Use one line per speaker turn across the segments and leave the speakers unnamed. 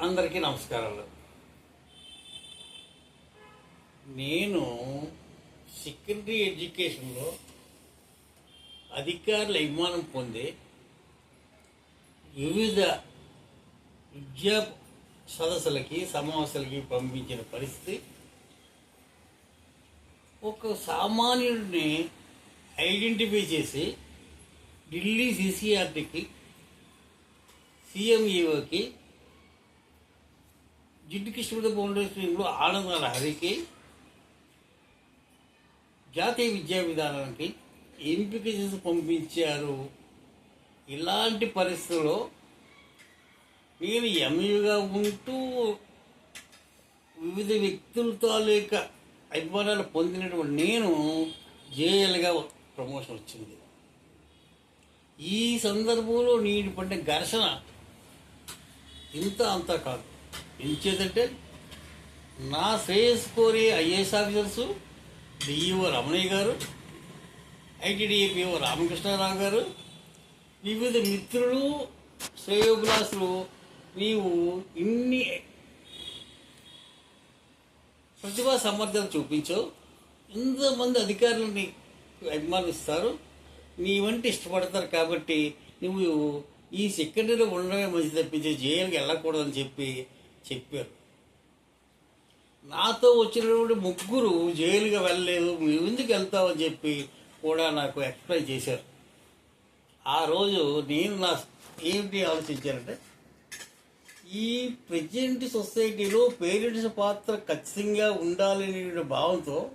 అందరికీ నమస్కారాలు. నేను సెకండరీ ఎడ్యుకేషన్లో అధికారుల అభిమానం పొంది వివిధ విద్యా సదస్సులకి సమావేశాలకి పంపించిన పరిస్థితి ఒక సామాన్యుడిని ఐడెంటిఫై చేసి ఢిల్లీ సిసిఆర్టీకి సీఎంఈఓకి జిడ్డు కృష్ణుడి ఫౌండేషన్లో ఆనందాల హరికి జాతీయ విద్యా విధానానికి ఎంపిక చేసి పంపించారు. ఇలాంటి పరిస్థితుల్లో నేను ఎంయుగా ఉంటూ వివిధ వ్యక్తులతో లేక అభిమానాలు పొందినటువంటి నేను జేఎల్గా ప్రమోషన్ వచ్చింది. ఈ సందర్భంలో నేను పడిన ఘర్షణ ఇంత అంతా కాదు. ఎంచేదంటే నా శ్రేయస్ కోరి ఐఏఎస్ ఆఫీసర్సు డిఈఓ రమణయ్య గారు ఐటీడీఏపీఓ రామకృష్ణారావు గారు వివిధ మిత్రులు శ్రేయోభిలాసులు నీవు ఇన్ని ప్రతిభా సమర్థత చూపించావు. ఎంతమంది అధికారులని అభిమానిస్తారు. నీ వంటి ఇష్టపడతారు కాబట్టి నువ్వు ఈ సెకండరీలో ఉండడమే మంచి తప్పించి జైలుకి వెళ్ళకూడదని చెప్పి చెప్పారు. నాతో వచ్చినటువంటి ముగ్గురు జైలుగా వెళ్ళలేదు. నువ్వు ఎందుకు వెళ్తావని చెప్పి కూడా నాకు ఎక్స్ప్లెయిన్ చేశారు. ఆ రోజు నేను నా ఏమిటి ఆలోచించానంటే ఈ ప్రజెంట్ సొసైటీలో పేరెంట్స్ పాత్ర ఖచ్చితంగా ఉండాలనే భావంతో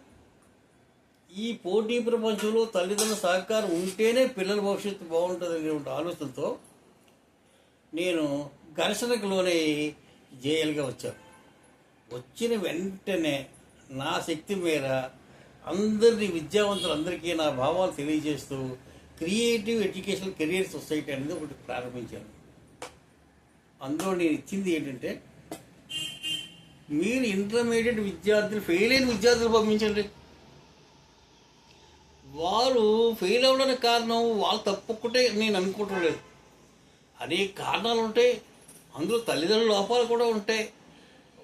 ఈ పోటీ ప్రపంచంలో తల్లిదండ్రుల సహకారం ఉంటేనే పిల్లల భవిష్యత్తు బాగుంటుందనే ఆలోచనతో నేను ఘర్షణకు లోనై జేఎల్గా వచ్చాను వచ్చిన వెంటనే నా శక్తి మేర అందరినీ విద్యావంతులందరికీ నా భావాలు తెలియజేస్తూ క్రియేటివ్ ఎడ్యుకేషన్ కెరియర్ సొసైటీ అనేది ఒకటి ప్రారంభించాను. అందులో నేను ఇచ్చింది ఏంటంటే మీరు ఇంటర్మీడియట్ విద్యార్థులు ఫెయిల్ అయిన విద్యార్థులు పంపించండి వారు ఫెయిల్ అవ్వడానికి కారణం వాళ్ళు తప్పుకుంటే నేను అనుకోవటం లేదు. అనేక కారణాలు ఉంటాయి. అందులో తల్లిదండ్రుల లోపాలు కూడా ఉంటాయి.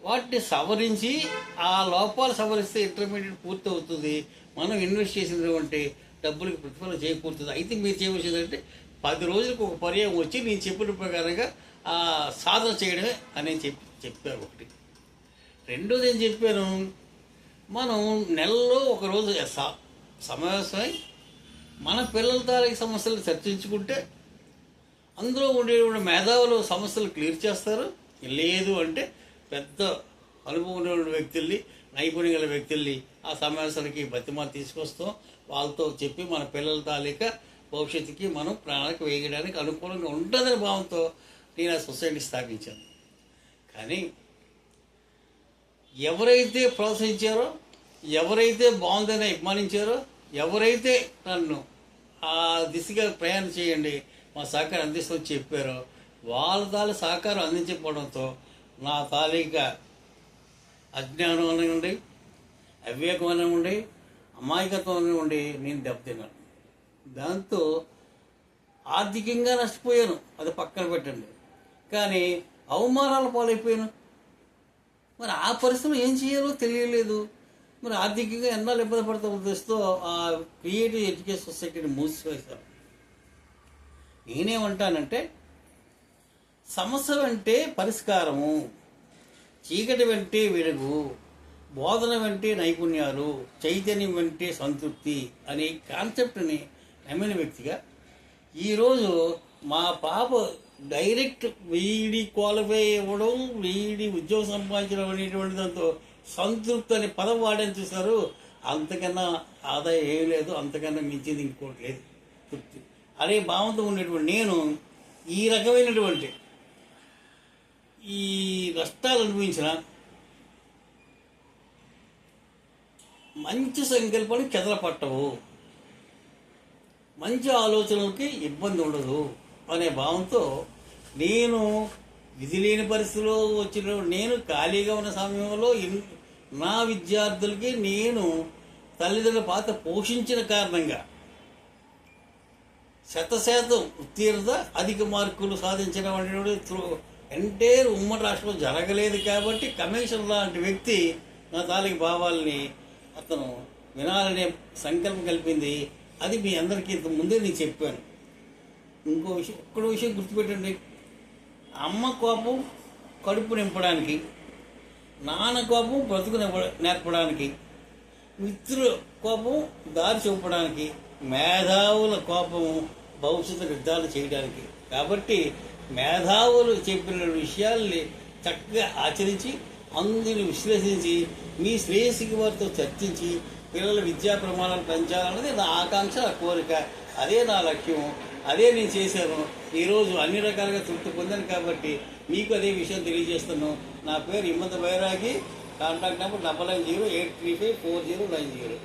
వాటిని సవరించి ఆ లోపాలు సవరిస్తే ఇంటర్మీడియట్ పూర్తి అవుతుంది మనం ఇన్వెస్ట్ చేసినటువంటి డబ్బులకి ప్రతిఫలం చేకూరుతుంది. అయితే మీరు చేయవలసింది అంటే పది రోజులకు ఒక పర్యాయం వచ్చి నేను చెప్పిన ప్రకారంగా ఆ సాధన చేయడమే అని చెప్పి చెప్పారు ఒకటి. రెండోది ఏం చెప్పాను? మనం నెలలో ఒక రోజు స- సమావేశమై మన పిల్లల తాలూకు సమస్యలు చర్చించుకుంటే అందులో ఉండేటువంటి మేధావులు సమస్యలు క్లియర్ చేస్తారు. లేదు అంటే పెద్ద అనుభవం ఉన్నటువంటి వ్యక్తుల్ని నైపుణ్యం గల వ్యక్తుల్ని ఆ సమావేశానికి బతిమా తీసుకొస్తాం వాళ్ళతో చెప్పి మన పిల్లల తాలూకా భవిష్యత్తుకి మనం ప్రాణాలకు వేయడానికి అనుకూలంగా ఉంటుందనే భావంతో నేను ఆ సొసైటీ స్థాపించాను. కానీ ఎవరైతే ప్రోత్సహించారో ఎవరైతే బాగుందని అభిమానించారో ఎవరైతే నన్ను ఆ దిశగా ప్రయాణం చేయండి మా సహకారం అందిస్తామని చెప్పారో. వాళ్ళ తాలూ సహకారం అందించకపోవడంతో నా తాలూకా అజ్ఞానం అనివ్వండి అవివేకం అనివ్వండి అమాయకత్వం అనివ్వండి నేను దెబ్బతిన్నాను. దాంతో ఆర్థికంగా నష్టపోయాను. అది పక్కన పెట్టండి. కానీ అవమానాల పాలైపోయాను. మరి ఆ పరిస్థితులు ఏం చేయాలో తెలియలేదు. మరి ఆర్థికంగా ఎన్నాళ్ళు ఇబ్బంది పడతా ఉద్దేశంతో ఆ క్రియేటివ్ ఎడ్యుకేషన్ సొసైటీని మూసివేశారు. నేనేమంటానంటే సమస్య వెంటే పరిష్కారము చీకటి వెంటే వెలుగు బోధన వెంటే నైపుణ్యాలు చైతన్యం వెంటే సంతృప్తి అనే కాన్సెప్ట్ని నమ్మిన వ్యక్తిగా ఈరోజు మా పాప డైరెక్ట్ వీడి క్వాలిఫై ఇవ్వడం వీడి ఉద్యోగం సంపాదించడం అనేటువంటి దాంతో సంతృప్తి అనే పదం వాడని చూసారు అంతకన్నా ఆదాయం ఏం లేదు అంతకన్నా మించింది ఇంకోటి లేదు. తృప్తి. అనే భావంతో ఉండేటువంటి నేను ఈ రకమైనటువంటి ఈ నష్టాలు అనుభవించిన మంచి సంకల్పాలు చెదలపట్టవు మంచి ఆలోచనలకి ఇబ్బంది ఉండదు అనే భావంతో నేను విధి లేని పరిస్థితిలో వచ్చిన నేను ఖాళీగా ఉన్న సమయంలో ఇన్- నా విద్యార్థులకి నేను తల్లిదండ్రుల పాత్ర పోషించిన కారణంగా శత శాతం ఉత్తీర్ణత అధిక మార్కులు సాధించడం అనేటువంటి త్రూ- ఎంటైర్ ఉమ్మడి రాష్ట్రంలో జరగలేదు కాబట్టి కమిషన్ లాంటి వ్యక్తి నా తాలికి భావాలని అతను వినాలనే సంకల్పం కలిపింది. అది మీ అందరికీ ఇంత ముందే నేను చెప్పాను. ఇంకో విషయం ఒక్కడో విషయం గుర్తుపెట్టండి. అమ్మ కోపం కడుపు నింపడానికి నాన్న కోపం బ్రతుకు నేర్పడానికి మిత్రుల కోపం దారి చూపడానికి మేధావుల కోపం భవిష్యత్తు నిర్ధారణ చేయడానికి. కాబట్టి మేధావులు చెప్పిన విషయాల్ని చక్కగా ఆచరించి అందుని విశ్లేషించి మీ శ్రేయస్సుకి వారితో చర్చించి పిల్లల విద్యా ప్రమాణాలు పెంచాలన్నది నా ఆకాంక్ష నా కోరిక. అదే నా లక్ష్యం అదే నేను చేశాను. ఈరోజు అన్ని రకాలుగా తృప్తి పొందాను కాబట్టి మీకు అదే విషయం తెలియజేస్తున్నాను. నా పేరు Himmata Bairagi. Contact number double nine zero eight three five four zero nine zero.